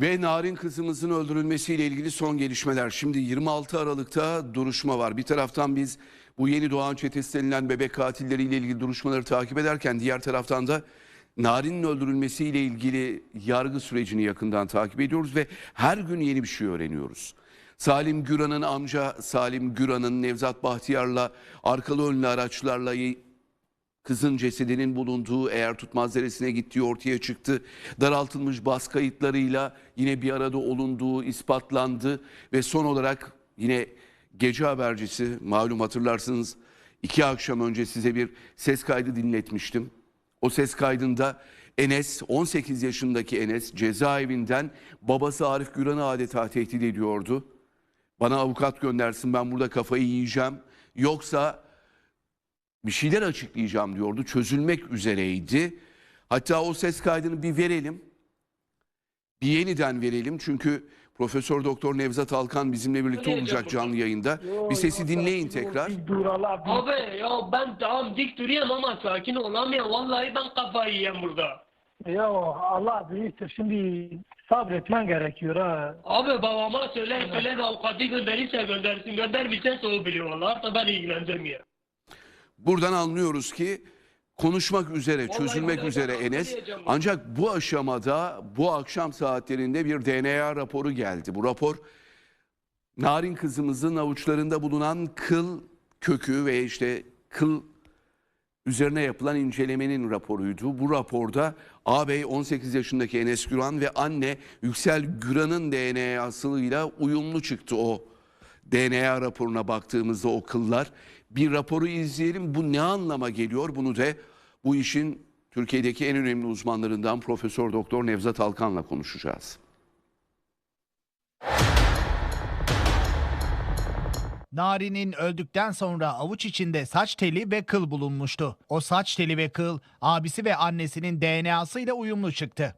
Ve Narin kızımızın öldürülmesiyle ilgili son gelişmeler. Şimdi 26 Aralık'ta duruşma var. Bir taraftan biz bu yeni doğan çetesi denilen bebek katilleriyle ilgili duruşmaları takip ederken diğer taraftan da Narin'in öldürülmesiyle ilgili yargı sürecini yakından takip ediyoruz ve her gün yeni bir şey öğreniyoruz. Salim Güran'ın amca Salim Güran'ın Nevzat Bahtiyar'la arkalı önlü araçlarla Kızın cesedinin bulunduğu eğer tutmaz deresine gittiği ortaya çıktı. Daraltılmış bas kayıtlarıyla yine bir arada olunduğu ispatlandı ve son olarak yine gece habercisi malum hatırlarsınız iki akşam önce size bir ses kaydı dinletmiştim. O ses kaydında Enes 18 yaşındaki Enes cezaevinden babası Arif Güran'ı adeta tehdit ediyordu. Bana avukat göndersin ben burada kafayı yiyeceğim. Yoksa bir şeyler açıklayacağım diyordu. Çözülmek üzereydi. Hatta o ses kaydını bir verelim. Bir yeniden verelim. Çünkü Profesör Doktor Nevzat Alkan bizimle birlikte olacak canlı yayında. Bir sesi dinleyin tekrar. Abi. Ya ben tamam dik duruyorum ama sakin olamıyorum. Vallahi ben kafayı yiyeyim burada. Ya Allah büyüktür. Şimdi sabretmen gerekiyor ha. Abi babama söyle söyle de avukatı gönderirse göndersin. Göndermişse o biliyor valla. Hatta ben ilgilendirmiyor. Buradan anlıyoruz ki konuşmak üzere, çözülmek üzere Enes. Ancak bu aşamada bu akşam saatlerinde bir DNA raporu geldi. Bu rapor Narin kızımızın avuçlarında bulunan kıl kökü ve işte kıl üzerine yapılan incelemenin raporuydu. Bu raporda ağabey 18 yaşındaki Enes Güran ve anne Yüksel Güran'ın DNA'sıyla uyumlu çıktı o DNA raporuna baktığımızda o kıllar. Bir raporu izleyelim. Bu ne anlama geliyor? Bunu da bu işin Türkiye'deki en önemli uzmanlarından Profesör Doktor Nevzat Alkan'la konuşacağız. Nari'nin öldükten sonra avuç içinde saç teli ve kıl bulunmuştu. O saç teli ve kıl abisi ve annesinin DNA'sıyla uyumlu çıktı.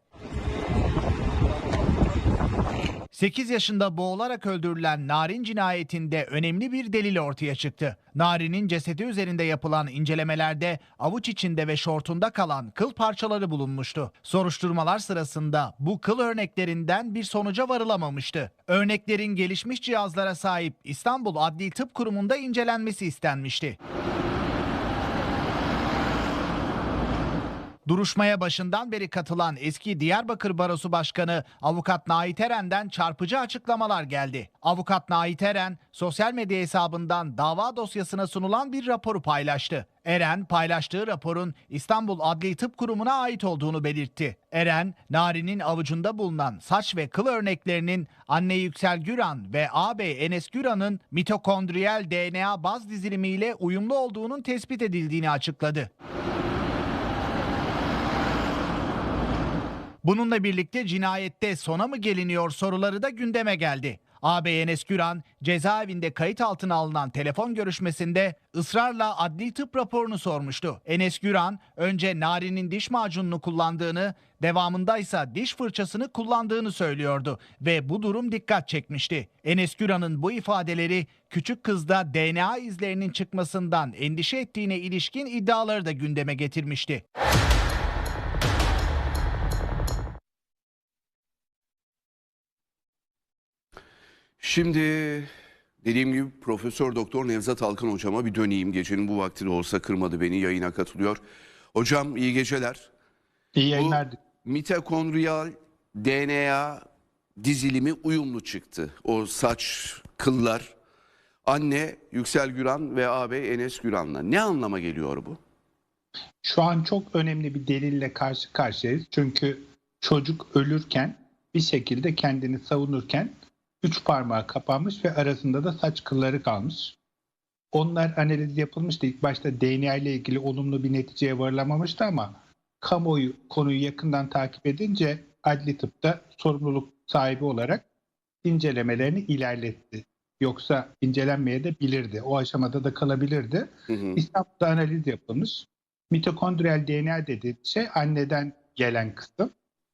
8 yaşında boğularak öldürülen Narin cinayetinde önemli bir delil ortaya çıktı. Narin'in cesedi üzerinde yapılan incelemelerde avuç içinde ve şortunda kalan kıl parçaları bulunmuştu. Soruşturmalar sırasında bu kıl örneklerinden bir sonuca varılamamıştı. Örneklerin gelişmiş cihazlara sahip İstanbul Adli Tıp Kurumu'nda incelenmesi istenmişti. Duruşmaya başından beri katılan eski Diyarbakır Barosu Başkanı Avukat Nait Eren'den çarpıcı açıklamalar geldi. Avukat Nait Eren, sosyal medya hesabından dava dosyasına sunulan bir raporu paylaştı. Eren, paylaştığı raporun İstanbul Adli Tıp Kurumu'na ait olduğunu belirtti. Eren, Nari'nin avucunda bulunan saç ve kıl örneklerinin anne Yüksel Güran ve ağabey Enes Güran'ın mitokondriyel DNA baz dizilimiyle uyumlu olduğunun tespit edildiğini açıkladı. Bununla birlikte cinayette sona mı geliniyor soruları da gündeme geldi. ağabey Enes Güran cezaevinde kayıt altına alınan telefon görüşmesinde ısrarla adli tıp raporunu sormuştu. Enes Güran önce Nari'nin diş macununu kullandığını, devamında ise diş fırçasını kullandığını söylüyordu ve bu durum dikkat çekmişti. Enes Güran'ın bu ifadeleri küçük kızda DNA izlerinin çıkmasından endişe ettiğine ilişkin iddiaları da gündeme getirmişti. Şimdi dediğim gibi Profesör Doktor Nevzat Alkan hocama bir döneyim. Gecenin bu vakti de olsa kırmadı beni yayına katılıyor. Hocam iyi geceler. İyi Bu yayınlar. mitokondriyal DNA dizilimi uyumlu çıktı. O saç, kıllar. Anne Yüksel Güran ve ağabey Enes Güran'la. Ne anlama geliyor bu? Şu an çok önemli bir delille karşı karşıyayız. Çünkü çocuk ölürken bir şekilde kendini savunurken üç parmağı kapanmış ve arasında da saç kılları kalmış. Onlar analiz yapılmıştı. İlk başta DNA ile ilgili olumlu bir neticeye varılamamıştı ama kamuoyu konuyu yakından takip edince adli tıpta sorumluluk sahibi olarak incelemelerini ilerletti. Yoksa incelenmeye de bilirdi. O aşamada da kalabilirdi. Hı hı. İstanbul'da analiz yapılmış. Mitokondriyal DNA dediği şey anneden gelen kısım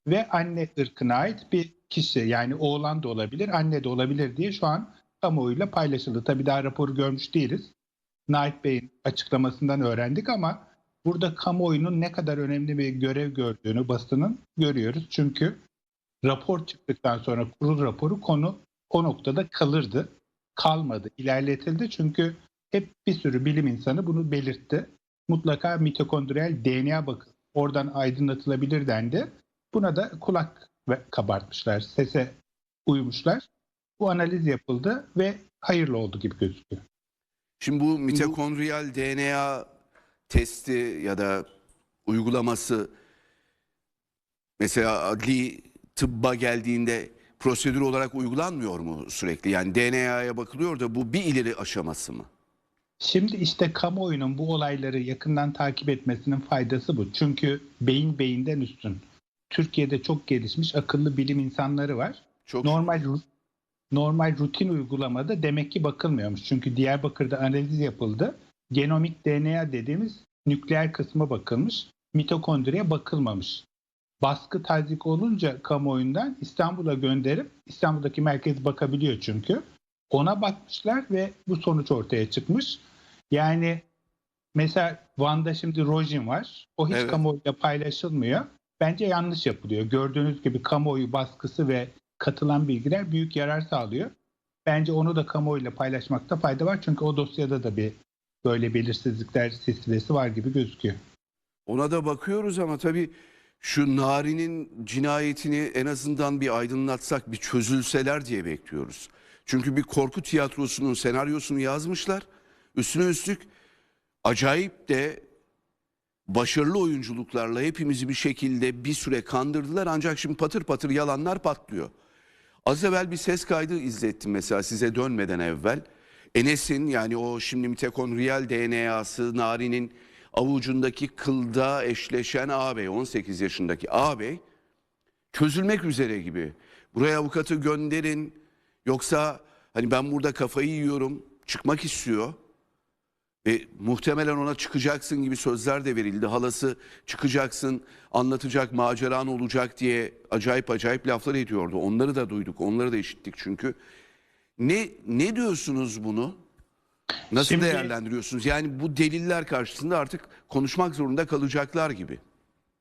ve anne ırkına ait bir kişi yani oğlan da olabilir, anne de olabilir diye şu an kamuoyuyla paylaşıldı. Tabii daha raporu görmüş değiliz. Nait Bey'in açıklamasından öğrendik ama burada kamuoyunun ne kadar önemli bir görev gördüğünü basının görüyoruz. Çünkü rapor çıktıktan sonra kurul raporu konu o noktada kalırdı. Kalmadı, ilerletildi çünkü hep bir sürü bilim insanı bunu belirtti. Mutlaka mitokondriyal DNA bakın oradan aydınlatılabilir dendi. Buna da kulak ve kabartmışlar, sese uymuşlar. Bu analiz yapıldı ve hayırlı oldu gibi gözüküyor. Şimdi bu mitokondriyal DNA testi ya da uygulaması mesela adli tıbba geldiğinde prosedür olarak uygulanmıyor mu sürekli? Yani DNA'ya bakılıyor da bu bir ileri aşaması mı? Şimdi işte kamuoyunun bu olayları yakından takip etmesinin faydası bu. Çünkü beyin beyinden üstün. Türkiye'de çok gelişmiş akıllı bilim insanları var. Çok Normal normal rutin uygulamada demek ki bakılmıyormuş. Çünkü Diyarbakır'da analiz yapıldı. Genomik DNA dediğimiz nükleer kısma bakılmış. Mitokondriye bakılmamış. Baskı tazik olunca kamuoyundan İstanbul'a gönderip İstanbul'daki merkez bakabiliyor çünkü. Ona bakmışlar ve bu sonuç ortaya çıkmış. Yani mesela Van'da şimdi Rojin var. O hiç Evet. kamuoyuyla paylaşılmıyor. Bence yanlış yapılıyor. Gördüğünüz gibi kamuoyu baskısı ve katılan bilgiler büyük yarar sağlıyor. Bence onu da kamuoyuyla paylaşmakta fayda var. Çünkü o dosyada da bir böyle belirsizlikler silsilesi var gibi gözüküyor. Ona da bakıyoruz ama tabii şu Nari'nin cinayetini en azından bir aydınlatsak, bir çözülseler diye bekliyoruz. Çünkü bir korku tiyatrosunun senaryosunu yazmışlar. Üstüne üstlük acayip de başarılı oyunculuklarla hepimizi bir şekilde bir süre kandırdılar. Ancak şimdi patır patır yalanlar patlıyor. Az evvel bir ses kaydı izlettim mesela size dönmeden evvel. Enes'in yani o şimdi mitokondriyal DNA'sı Nari'nin avucundaki kılda eşleşen ağabey 18 yaşındaki ağabey çözülmek üzere gibi. Buraya avukatı gönderin yoksa hani ben burada kafayı yiyorum çıkmak istiyor. Ve muhtemelen ona çıkacaksın gibi sözler de verildi. Halası çıkacaksın, anlatacak, maceran olacak diye acayip acayip laflar ediyordu. Onları da duyduk, onları da işittik çünkü. Ne ne diyorsunuz bunu? Nasıl Şimdi- değerlendiriyorsunuz? Yani bu deliller karşısında artık konuşmak zorunda kalacaklar gibi.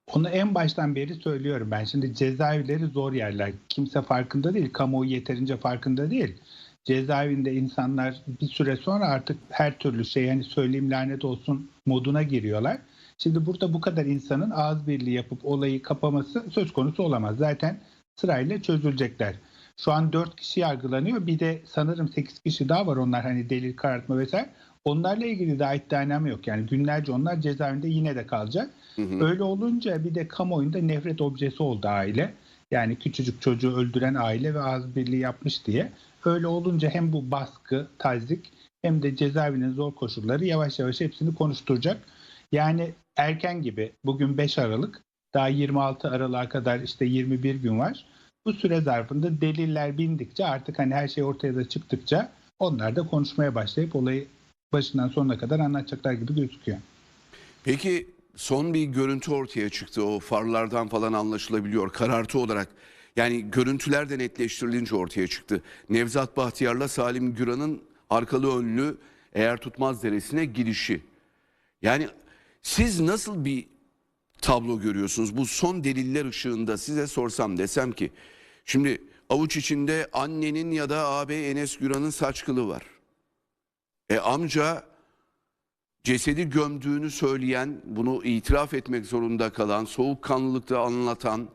Onu en baştan beri söylüyorum ben. Şimdi cezaevleri zor yerler. Kimse farkında değil. Kamuoyu yeterince farkında değil. Cezaevinde insanlar bir süre sonra artık her türlü şey hani söyleyeyim lanet olsun moduna giriyorlar. Şimdi burada bu kadar insanın ağız birliği yapıp olayı kapaması söz konusu olamaz. Zaten sırayla çözülecekler. Şu an 4 kişi yargılanıyor. Bir de sanırım 8 kişi daha var onlar hani delil karartma vesaire. Onlarla ilgili daha iddianame yok. Yani günlerce onlar cezaevinde yine de kalacak. Öyle olunca bir de kamuoyunda nefret objesi oldu aile. Yani küçücük çocuğu öldüren aile ve ağız birliği yapmış diye. Öyle olunca hem bu baskı, tazik hem de cezaevinin zor koşulları yavaş yavaş hepsini konuşturacak. Yani erken gibi bugün 5 Aralık daha 26 Aralık'a kadar işte 21 gün var. Bu süre zarfında deliller bindikçe artık hani her şey ortaya da çıktıkça onlar da konuşmaya başlayıp olayı başından sonuna kadar anlatacaklar gibi gözüküyor. Peki son bir görüntü ortaya çıktı. O farlardan falan anlaşılabiliyor. Karartı olarak yani görüntüler de netleştirilince ortaya çıktı. Nevzat Bahtiyar'la Salim Güran'ın arkalı önlü eğer tutmaz deresine girişi. Yani siz nasıl bir tablo görüyorsunuz? Bu son deliller ışığında size sorsam desem ki şimdi avuç içinde annenin ya da ağabey Enes Güran'ın saç kılı var. E amca cesedi gömdüğünü söyleyen, bunu itiraf etmek zorunda kalan, soğukkanlılıkta anlatan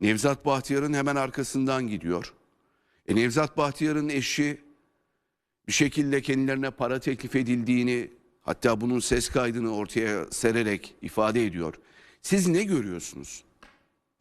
Nevzat Bahtiyar'ın hemen arkasından gidiyor. E Nevzat Bahtiyar'ın eşi bir şekilde kendilerine para teklif edildiğini hatta bunun ses kaydını ortaya sererek ifade ediyor. Siz ne görüyorsunuz?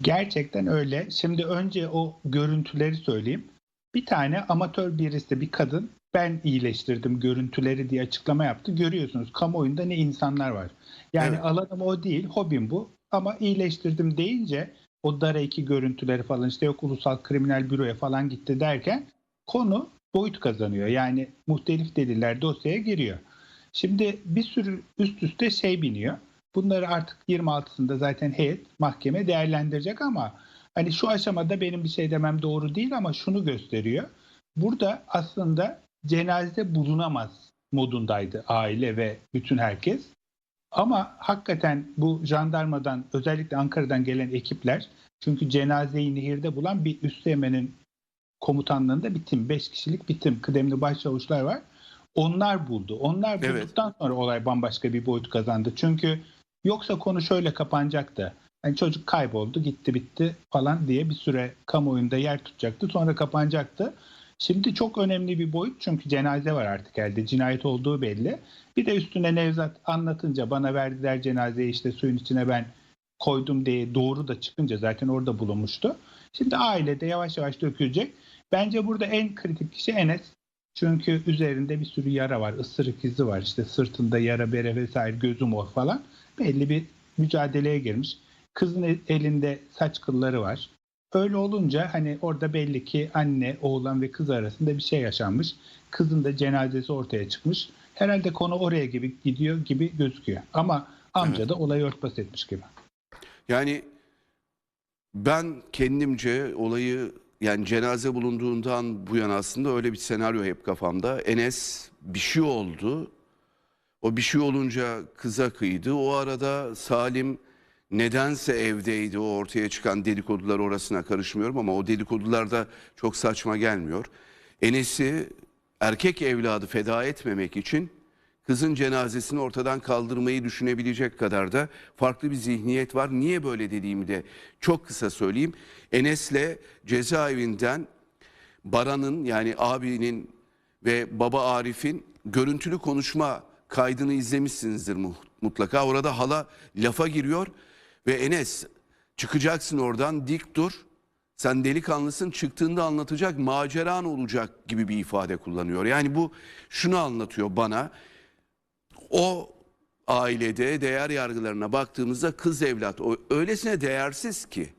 Gerçekten öyle. Şimdi önce o görüntüleri söyleyeyim. Bir tane amatör birisi, bir kadın ben iyileştirdim görüntüleri diye açıklama yaptı. Görüyorsunuz kamuoyunda ne insanlar var. Yani Evet. alanım o değil, hobim bu. Ama iyileştirdim deyince o Dara 2 görüntüleri falan işte yok Ulusal Kriminal Büro'ya falan gitti derken konu boyut kazanıyor. Yani muhtelif deliller dosyaya giriyor. Şimdi bir sürü üst üste şey biniyor. Bunları artık 26'sında zaten heyet mahkeme değerlendirecek ama hani şu aşamada benim bir şey demem doğru değil ama şunu gösteriyor. Burada aslında cenaze bulunamaz modundaydı aile ve bütün herkes. Ama hakikaten bu jandarmadan özellikle Ankara'dan gelen ekipler Çünkü cenazeyi nehirde bulan bir üsteğmenin komutanlığında bir tim. 5 kişilik bir tim. Kıdemli başçavuşlar var. Onlar buldu. Onlar Evet. bulduktan sonra olay bambaşka bir boyut kazandı. Çünkü yoksa konu şöyle kapanacaktı. Yani çocuk kayboldu, gitti bitti falan diye bir süre kamuoyunda yer tutacaktı. Sonra kapanacaktı. Şimdi çok önemli bir boyut çünkü cenaze var artık elde. Cinayet olduğu belli. Bir de üstüne Nevzat anlatınca bana verdiler cenazeyi işte suyun içine ben koydum diye doğru da çıkınca zaten orada bulunmuştu. Şimdi ailede yavaş yavaş dökülecek. Bence burada en kritik kişi Enes. Çünkü üzerinde bir sürü yara var. ısırık izi var. İşte sırtında yara bere vesaire gözü mor falan. Belli bir mücadeleye girmiş. Kızın el- elinde saç kılları var. Öyle olunca hani orada belli ki anne, oğlan ve kız arasında bir şey yaşanmış. Kızın da cenazesi ortaya çıkmış. Herhalde konu oraya gibi gidiyor gibi gözüküyor. Ama amca Evet. da olayı örtbas etmiş gibi. Yani ben kendimce olayı yani cenaze bulunduğundan bu yana aslında öyle bir senaryo hep kafamda. Enes bir şey oldu. O bir şey olunca kıza kıydı. O arada Salim nedense evdeydi. O ortaya çıkan dedikodular orasına karışmıyorum ama o dedikodular da çok saçma gelmiyor. Enes'i erkek evladı feda etmemek için kızın cenazesini ortadan kaldırmayı düşünebilecek kadar da farklı bir zihniyet var. Niye böyle dediğimi de çok kısa söyleyeyim. Enes'le cezaevinden Baran'ın yani abinin ve baba Arif'in görüntülü konuşma kaydını izlemişsinizdir mu- mutlaka. Orada hala lafa giriyor ve Enes çıkacaksın oradan dik dur. Sen delikanlısın çıktığında anlatacak maceran olacak gibi bir ifade kullanıyor. Yani bu şunu anlatıyor bana. O ailede değer yargılarına baktığımızda kız evlat o öylesine değersiz ki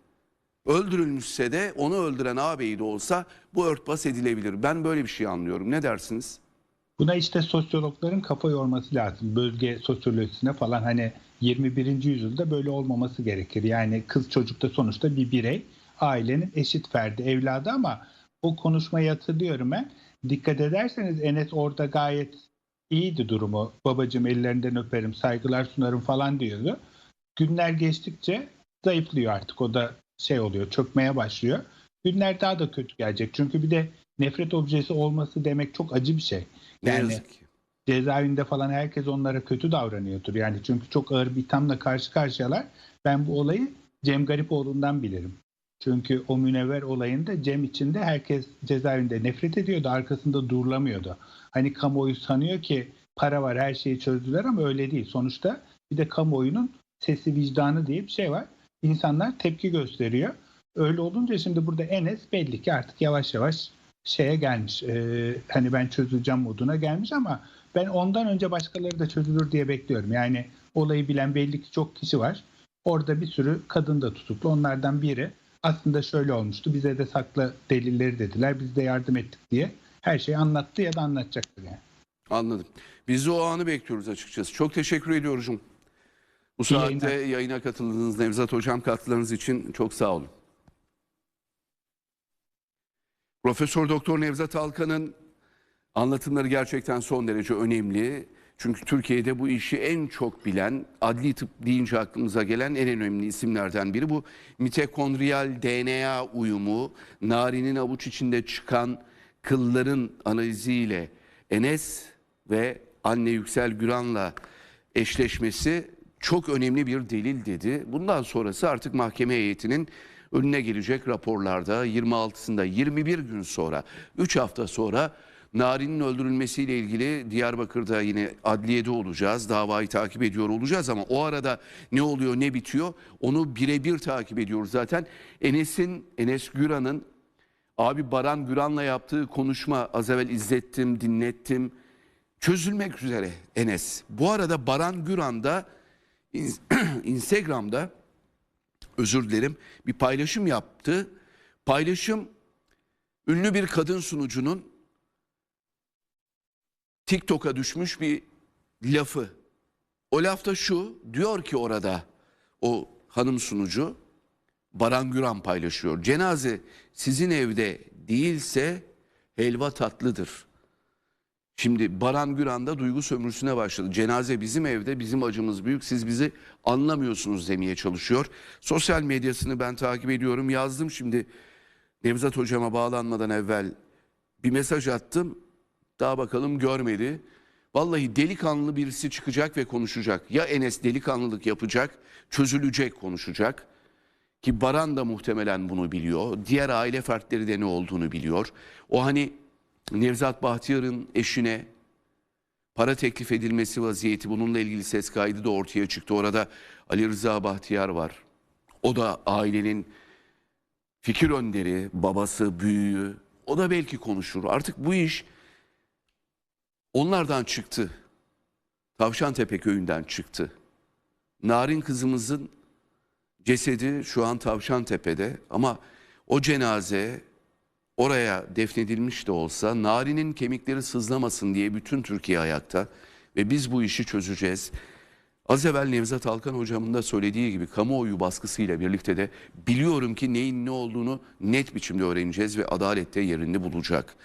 öldürülmüşse de onu öldüren ağabeyi de olsa bu örtbas edilebilir. Ben böyle bir şey anlıyorum. Ne dersiniz? Buna işte sosyologların kafa yorması lazım. Bölge sosyolojisine falan hani 21. yüzyılda böyle olmaması gerekir. Yani kız çocuk da sonuçta bir birey. Ailenin eşit ferdi, evladı ama o konuşmayı hatırlıyorum ben. Dikkat ederseniz Enes orada gayet iyiydi durumu. Babacım ellerinden öperim, saygılar sunarım falan diyordu. Günler geçtikçe zayıflıyor artık. O da şey oluyor, çökmeye başlıyor. Günler daha da kötü gelecek. Çünkü bir de nefret objesi olması demek çok acı bir şey. Ne Yani yazık ki. Cezaevinde falan herkes onlara kötü davranıyordur. Yani çünkü çok ağır bir ithamla karşı karşıyalar. Ben bu olayı Cem Garipoğlu'ndan bilirim. Çünkü o münevver olayında Cem içinde herkes cezaevinde nefret ediyordu. Arkasında durulamıyordu. Hani kamuoyu sanıyor ki para var her şeyi çözdüler ama öyle değil. Sonuçta bir de kamuoyunun sesi vicdanı diye bir şey var. İnsanlar tepki gösteriyor. Öyle olunca şimdi burada Enes belli ki artık yavaş yavaş şeye gelmiş. Ee, hani ben çözüleceğim moduna gelmiş ama ben ondan önce başkaları da çözülür diye bekliyorum. Yani olayı bilen belli ki çok kişi var. Orada bir sürü kadın da tutuklu. Onlardan biri aslında şöyle olmuştu. Bize de sakla delilleri dediler. Biz de yardım ettik diye. Her şeyi anlattı ya da anlatacaktır yani. Anladım. Biz de o anı bekliyoruz açıkçası. Çok teşekkür ediyorum. Bu İyi saatte yayınlar. yayına katıldığınız Nevzat Hocam katkılarınız için çok sağ olun. Profesör Doktor Nevzat Alkan'ın anlatımları gerçekten son derece önemli. Çünkü Türkiye'de bu işi en çok bilen, adli tıp deyince aklımıza gelen en önemli isimlerden biri. Bu mitokondriyal DNA uyumu, narinin avuç içinde çıkan kılların analiziyle Enes ve anne Yüksel Güran'la eşleşmesi çok önemli bir delil dedi. Bundan sonrası artık mahkeme heyetinin önüne gelecek raporlarda 26'sında 21 gün sonra 3 hafta sonra Nari'nin öldürülmesiyle ilgili Diyarbakır'da yine adliyede olacağız. Davayı takip ediyor olacağız ama o arada ne oluyor ne bitiyor onu birebir takip ediyoruz zaten. Enes'in, Enes Güran'ın abi Baran Güran'la yaptığı konuşma az evvel izlettim, dinlettim. Çözülmek üzere Enes. Bu arada Baran Güran da in- Instagram'da özür dilerim bir paylaşım yaptı. Paylaşım ünlü bir kadın sunucunun TikTok'a düşmüş bir lafı. O lafta şu diyor ki orada o hanım sunucu Baran Güran paylaşıyor. Cenaze sizin evde değilse helva tatlıdır. Şimdi Baran Güran da duygu sömürüsüne başladı. Cenaze bizim evde, bizim acımız büyük. Siz bizi anlamıyorsunuz demeye çalışıyor. Sosyal medyasını ben takip ediyorum. Yazdım şimdi Nevzat hocama bağlanmadan evvel bir mesaj attım. Daha bakalım görmedi. Vallahi delikanlı birisi çıkacak ve konuşacak. Ya Enes delikanlılık yapacak, çözülecek konuşacak. Ki Baran da muhtemelen bunu biliyor. Diğer aile fertleri de ne olduğunu biliyor. O hani Nevzat Bahtiyar'ın eşine para teklif edilmesi vaziyeti bununla ilgili ses kaydı da ortaya çıktı. Orada Ali Rıza Bahtiyar var. O da ailenin fikir önderi, babası, büyüğü. O da belki konuşur. Artık bu iş onlardan çıktı. Tavşantepe köyünden çıktı. Narin kızımızın cesedi şu an Tavşantepe'de ama o cenaze oraya defnedilmiş de olsa Nari'nin kemikleri sızlamasın diye bütün Türkiye ayakta ve biz bu işi çözeceğiz. Az evvel Nevzat Alkan hocamın da söylediği gibi kamuoyu baskısıyla birlikte de biliyorum ki neyin ne olduğunu net biçimde öğreneceğiz ve adalette yerini bulacak.